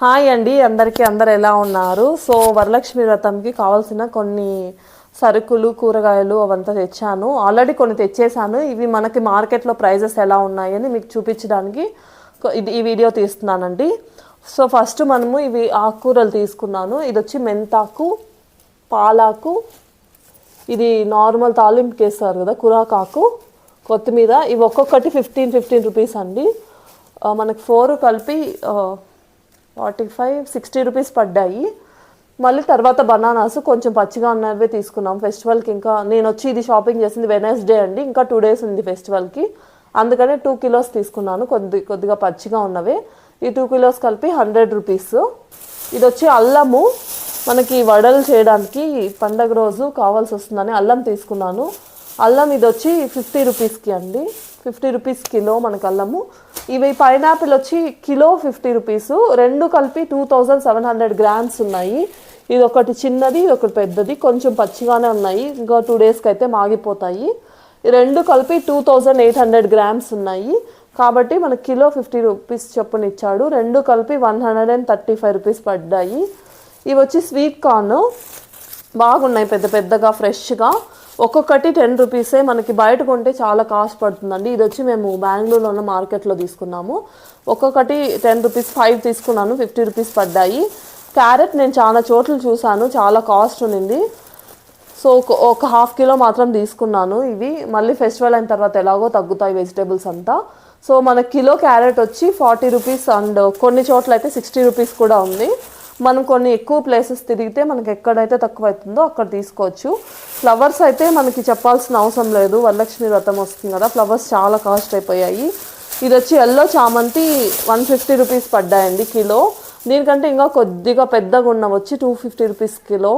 Hi అండి అందరికీ అందరు ఎలా ఉన్నారు? సో వరలక్ష్మి వ్రతంకి కావాల్సిన కొన్ని సరుకులు కూరగాయలు అవంతా తెచ్చాను. ఆల్రెడీ కొన్ని తెచ్చేసాను ఇవి మనకి మార్కెట్లో ప్రైజెస్ ఎలా ఉన్నాయని మీకు చూపించడానికి ఇది ఈ వీడియో తీస్తున్నానండి. సో ఫస్ట్ మనము ఇవి ఆకుకూరలు తీసుకున్నాను. ఇది వచ్చి మెంతాకు పాలాకు ఇది నార్మల్ తాలింపుకి వేస్తారు కదా కురాకాకు కొత్తిమీర. ఇవి ఒక్కొక్కటి ఫిఫ్టీన్ ఫిఫ్టీన్ రూపీస్ అండి. మనకు మనకి ఫోర్ కలిపి ఫార్టీ ఫైవ్ సిక్స్టీ రూపీస్ పడ్డాయి. మళ్ళీ తర్వాత బనానాస్ కొంచెం పచ్చిగా ఉన్నవే తీసుకున్నాం. ఫెస్టివల్కి ఇంకా నేను వచ్చి ఇది షాపింగ్ చేసింది వెనస్డే అండి. ఇంకా టూ డేస్ ఉంది ఫెస్టివల్కి అందుకనే టూ కిలోస్ తీసుకున్నాను. కొద్ది కొద్దిగా పచ్చిగా ఉన్నవి. ఈ టూ కిలోస్ కలిపి హండ్రెడ్ రూపీస్ ఇది వచ్చి అల్లము. మనకి వడలు చేయడానికి పండగ రోజు కావాల్సి వస్తుందని అల్లం తీసుకున్నాను. అల్లం ఇది వచ్చి ఫిఫ్టీ రూపీస్కి అండి. ఫిఫ్టీ రూపీస్ కిలో మనకు అల్లము. ఇవి పైనాపిల్ వచ్చి కిలో ఫిఫ్టీ రూపీస్. రెండు కలిపి two thousand seven hundred grams ఉన్నాయి. ఇది ఒకటి చిన్నది ఇది ఒకటి పెద్దది కొంచెం పచ్చిగానే ఉన్నాయి. ఇంకా టూ డేస్కి అయితే మాగిపోతాయి. రెండు కలిపి two thousand eight hundred grams ఉన్నాయి. కాబట్టి మనకి కిలో ఫిఫ్టీ రూపీస్ చొప్పున ఇచ్చాడు. రెండు కలిపి one hundred and thirty five rupees పడ్డాయి. ఇవి వచ్చి స్వీట్ కార్న్. బాగున్నాయి పెద్ద పెద్దగా ఫ్రెష్గా. ఒక్కొక్కటి టెన్ రూపీసే మనకి బయట కొంటే చాలా కాస్ట్ పడుతుందండి. ఇది వచ్చి మేము బెంగళూరులో ఉన్న మార్కెట్లో తీసుకున్నాము. ఒక్కొక్కటి టెన్ రూపీస్ ఫైవ్ తీసుకున్నాను ఫిఫ్టీ రూపీస్ పడ్డాయి. క్యారెట్ నేను చాలా చోట్ల చూశాను చాలా కాస్ట్ ఉన్నింది సో ఒక- ఒక హాఫ్ కిలో మాత్రం తీసుకున్నాను ఇవి. మళ్ళీ ఫెస్టివల్ అయిన తర్వాత ఎలాగో తగ్గుతాయి వెజిటేబుల్స్ అంతా. సో మన కిలో క్యారెట్ వచ్చి ఫార్టీ రూపీస్ అండ్ కొన్ని చోట్ల అయితే సిక్స్టీ రూపీస్ కూడా ఉంది. మనం కొన్ని ఎక్కువ ప్లేసెస్ తిరిగితే మనకి ఎక్కడైతే తక్కువ అవుతుందో అక్కడ తీసుకోవచ్చు. ఫ్లవర్స్ అయితే మనకి చెప్పాల్సిన అవసరం లేదు. వరలక్ష్మి వ్రతం వస్తుంది కదా ఫ్లవర్స్ చాలా కాస్ట్ అయిపోయాయి. ఇది వచ్చి ఎల్లో చామంతి వన్ ఫిఫ్టీ రూపీస్ పడ్డాయండి కిలో. దీనికంటే ఇంకా కొద్దిగా పెద్దగా ఉన్న వచ్చి టూ ఫిఫ్టీ రూపీస్ కిలో.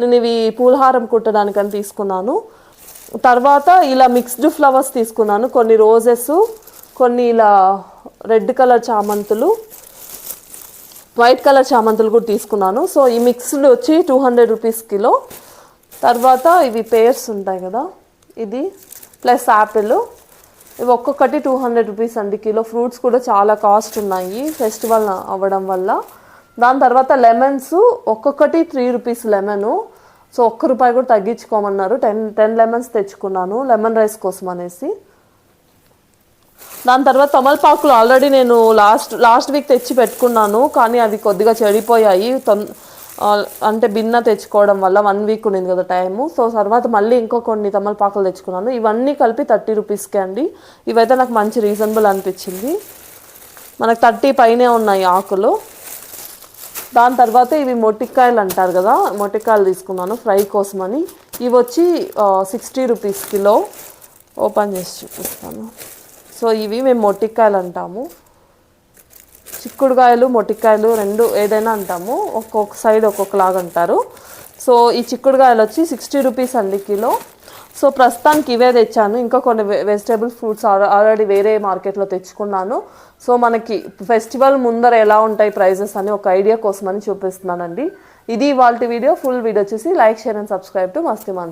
నేను ఇవి పూలహారం కుట్టడానికని తీసుకున్నాను. తర్వాత ఇలా మిక్స్డ్ ఫ్లవర్స్ తీసుకున్నాను. కొన్ని రోజెస్ కొన్ని ఇలా రెడ్ కలర్ చామంతులు. వైట్ కలర్ చామంతులు కూడా తీసుకున్నాను. సో ఈ మిక్స్డ్ వచ్చి టూ హండ్రెడ్ రూపీస్ కిలో. తర్వాత ఇవి పేర్స్ ఉంటాయి కదా ఇది ప్లస్ యాపిల్ ఇవి ఒక్కొక్కటి టూ హండ్రెడ్ రూపీస్ అండి కిలో. ఫ్రూట్స్ కూడా చాలా కాస్ట్ ఉన్నాయి ఫెస్టివల్ అవ్వడం వల్ల. దాని తర్వాత లెమన్స్ ఒక్కొక్కటి త్రీ రూపీస్ లెమను. సో ఒక్క రూపాయి కూడా తగ్గించుకోమన్నారు. టెన్ టెన్ లెమన్స్ తెచ్చుకున్నాను లెమన్ రైస్ కోసం అనేసి. దాని తర్వాత తమలపాకులు ఆల్రెడీ నేను లాస్ట్ లాస్ట్ వీక్ తెచ్చి పెట్టుకున్నాను కానీ అవి కొద్దిగా చెడిపోయాయి. తొం అంటే బిన్న తెచ్చుకోవడం వల్ల వన్ వీక్ ఉండింది కదా టైము. సో తర్వాత మళ్ళీ ఇంకో కొన్ని తమలపాకులు తెచ్చుకున్నాను. ఇవన్నీ కలిపి థర్టీ రూపీస్కే అండి. ఇవైతే నాకు మంచి రీజనబుల్ అనిపించింది. మనకు థర్టీ పైనే ఉన్నాయి ఆకులు. దాని తర్వాత ఇవి మొట్టికాయలు అంటారు కదా మొట్టికాయలు తీసుకున్నాను ఫ్రై కోసమని. ఇవి వచ్చి సిక్స్టీ రూపీస్ కిలో. ఓపెన్ చేసి చూపిస్తాను. సో ఇవి మేము మొట్టికాయలు అంటాము. చిక్కుడుకాయలు మొట్టికాయలు రెండు ఏదైనా అంటాము. ఒక్కొక్క సైడ్ ఒక్కొక్కలాగా అంటారు. సో ఈ చిక్కుడుకాయలు వచ్చి సిక్స్టీ రూపీస్ అండి కిలో. సో ప్రస్తుతానికి ఇవే తెచ్చాను. ఇంకా కొన్ని వెజిటేబుల్ ఫ్రూట్స్ ఆల్రెడీ వేరే మార్కెట్లో తెచ్చుకున్నాను. సో మనకి ఫెస్టివల్ ముందర ఎలా ఉంటాయి ప్రైజెస్ అని ఒక ఐడియా కోసమని చూపిస్తున్నానండి. ఇది వాళ్ళ వీడియో ఫుల్ వీడియో వచ్చేసి like share and subscribe to masti month